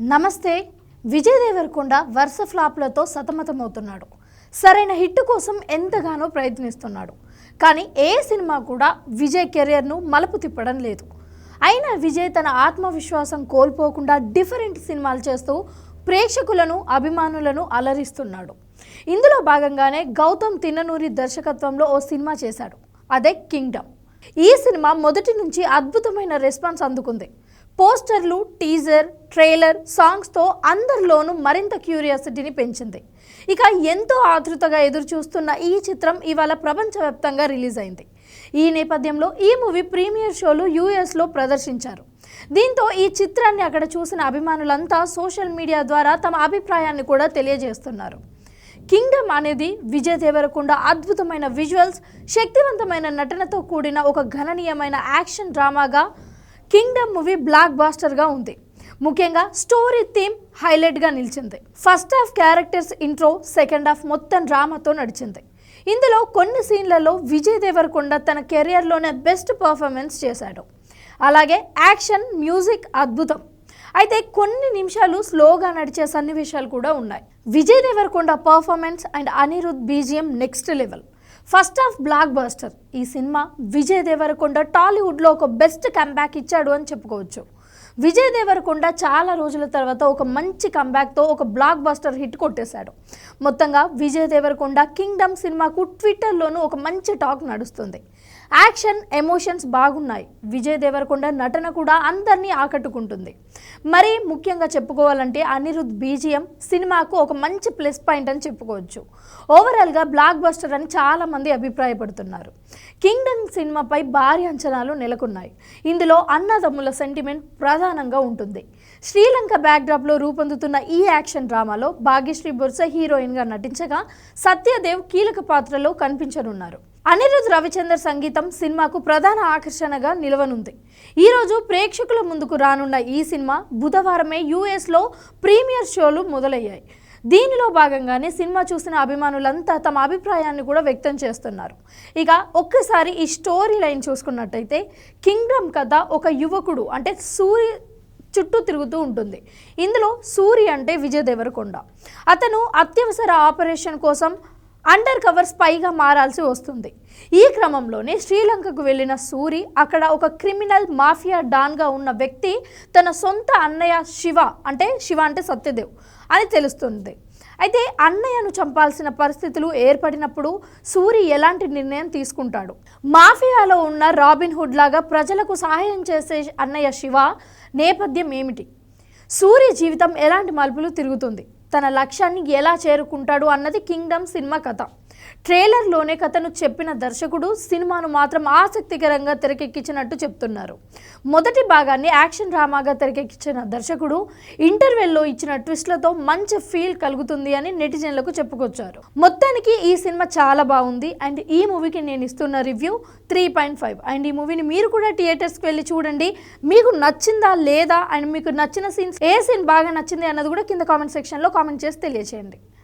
నమస్తే. విజయ్ దేవరకొండ వరుస ఫ్లాప్లతో సతమతమవుతున్నాడు. సరైన హిట్ కోసం ఎంతగానో ప్రయత్నిస్తున్నాడు. కానీ ఏ సినిమా కూడా విజయ్ కెరియర్ను మలుపు తిప్పడం లేదు. అయినా విజయ్ తన ఆత్మవిశ్వాసం కోల్పోకుండా డిఫరెంట్ సినిమాలు చేస్తూ ప్రేక్షకులను అభిమానులను అలరిస్తున్నాడు. ఇందులో భాగంగానే గౌతమ్ తిన్ననూరి దర్శకత్వంలో ఓ సినిమా చేశాడు. అదే కింగ్డమ్. ఈ సినిమా మొదటి నుంచి అద్భుతమైన రెస్పాన్స్ అందుకుంది. పోస్టర్లు టీజర్ ట్రైలర్ సాంగ్స్తో అందరిలోనూ మరింత క్యూరియాసిటీని పెంచింది. ఇక ఎంతో ఆతృతగా ఎదురు చూస్తున్న ఈ చిత్రం ఇవాళ ప్రపంచవ్యాప్తంగా రిలీజ్ అయింది. ఈ నేపథ్యంలో ఈ మూవీ ప్రీమియర్ షోలు యూఎస్లో ప్రదర్శించారు. దీంతో ఈ చిత్రాన్ని అక్కడ చూసిన అభిమానులంతా సోషల్ మీడియా ద్వారా తమ అభిప్రాయాన్ని కూడా తెలియజేస్తున్నారు. కింగ్డమ్ అనేది విజయ్ దేవరకొండ అద్భుతమైన విజువల్స్ శక్తివంతమైన నటనతో కూడిన ఒక గణనీయమైన యాక్షన్ డ్రామాగా కింగ్డమ్ మూవీ బ్లాక్ బాస్టర్గా ఉంది. ముఖ్యంగా స్టోరీ థీమ్ హైలైట్గా నిలిచింది. First half characters intro second half మొత్తం డ్రామాతో నడిచింది. ఇందులో కొన్ని సీన్లలో విజయ్ దేవరకొండ తన కెరియర్లోనే బెస్ట్ పర్ఫార్మెన్స్ చేశాడు. అలాగే యాక్షన్ మ్యూజిక్ అద్భుతం. అయితే కొన్ని నిమిషాలు స్లోగా నడిచే సన్నివేశాలు కూడా ఉన్నాయి. Vijay Deverakonda performance and Anirudh BGM next level. First half blockbuster ఈ సినిమా విజయ్ దేవరకొండ టాలీవుడ్లో ఒక బెస్ట్ కంబ్యాక్ ఇచ్చాడు అని చెప్పుకోవచ్చు. విజయ్ దేవరకొండ చాలా రోజుల తర్వాత ఒక మంచి కంబ్యాక్తో ఒక బ్లాక్ బస్టర్ హిట్ కొట్టేశాడు. మొత్తంగా విజయ్ దేవరకొండ కింగ్డమ్ సినిమాకు ట్విట్టర్లోనూ ఒక మంచి టాక్ నడుస్తుంది. యాక్షన్ ఎమోషన్స్ బాగున్నాయి. విజయ్ దేవరకొండ నటన కూడా అందరినీ ఆకట్టుకుంటుంది. మరి ముఖ్యంగా చెప్పుకోవాలంటే అనిరుద్ బీజిఎం సినిమాకు ఒక మంచి ప్లస్ పాయింట్ అని చెప్పుకోవచ్చు. ఓవరాల్గా బ్లాక్ బస్టర్ అని చాలామంది అభిప్రాయపడుతున్నారు. కింగ్డమ్ సినిమాపై భారీ అంచనాలు నెలకొన్నాయి. ఇందులో అన్నదమ్ముల సెంటిమెంట్ ప్రధానంగా ఉంటుంది. శ్రీలంక బ్యాక్డ్రాప్లో రూపొందుతున్న ఈ యాక్షన్ డ్రామాలో భాగ్యశ్రీ బొర్స హీరోయిన్గా నటించగా సత్యదేవ్ కీలక పాత్రలో కనిపించనున్నారు. అనిరుద్ రవిచందర్ సంగీతం సినిమాకు ప్రధాన ఆకర్షణగా నిలవనుంది. ఈరోజు ప్రేక్షకుల ముందుకు రానున్న ఈ సినిమా బుధవారమే యూఎస్లో ప్రీమియర్ షోలు మొదలయ్యాయి. దీనిలో భాగంగానే సినిమా చూసిన అభిమానులంతా తమ అభిప్రాయాన్ని కూడా వ్యక్తం చేస్తున్నారు. ఇక ఒక్కసారి ఈ స్టోరీ లైన్ చూసుకున్నట్టయితే కింగ్డమ్ కథ ఒక యువకుడు అంటే సూర్య చుట్టూ తిరుగుతూ ఉంటుంది. ఇందులో సూరి అంటే విజయ్ దేవరకొండ. అతను అత్యవసర ఆపరేషన్ కోసం అండర్ కవర్ స్పైగా మారాల్సి వస్తుంది. ఈ క్రమంలోనే శ్రీలంకకు వెళ్ళిన సూరి అక్కడ ఒక క్రిమినల్ మాఫియా డాన్గా ఉన్న వ్యక్తి తన సొంత అన్నయ్య శివ అంటే శివ అంటే సత్యదేవ్ అని తెలుస్తుంది. అయితే అన్నయ్యను చంపాల్సిన పరిస్థితులు ఏర్పడినప్పుడు సూరి ఎలాంటి నిర్ణయం తీసుకుంటాడు? మాఫియాలో ఉన్న రాబిన్ హుడ్ లాగా ప్రజలకు సహాయం చేసే అన్నయ్య శివ నేపథ్యం ఏమిటి? సూర్య జీవితం ఎలాంటి మలుపులు తిరుగుతుంది? తన లక్ష్యాన్ని ఎలా చేరుకుంటాడు అన్నది కింగ్డమ్ సినిమా కథ. ట్రైలర్లోనే కథను చెప్పిన దర్శకుడు సినిమాను మాత్రం ఆసక్తికరంగా తెరకెక్కించినట్టు చెప్తున్నారు. మొదటి భాగాన్ని యాక్షన్ డ్రామాగా తెరకెక్కించిన దర్శకుడు ఇంటర్వెల్లో ఇచ్చిన ట్విస్ట్లతో మంచి ఫీల్ కలుగుతుంది అని నెటిజన్లకు చెప్పుకొచ్చారు. మొత్తానికి ఈ సినిమా చాలా బాగుంది అండ్ ఈ మూవీకి నేను ఇస్తున్న review three point five. And ఈ మూవీని మీరు కూడా థియేటర్స్కి వెళ్ళి చూడండి. మీకు నచ్చిందా లేదా అండ్ మీకు నచ్చిన సీన్స్ ఏ సీన్ బాగా నచ్చింది అన్నది కూడా కింద కామెంట్ సెక్షన్లో కామెంట్ చేసి తెలియచేయండి.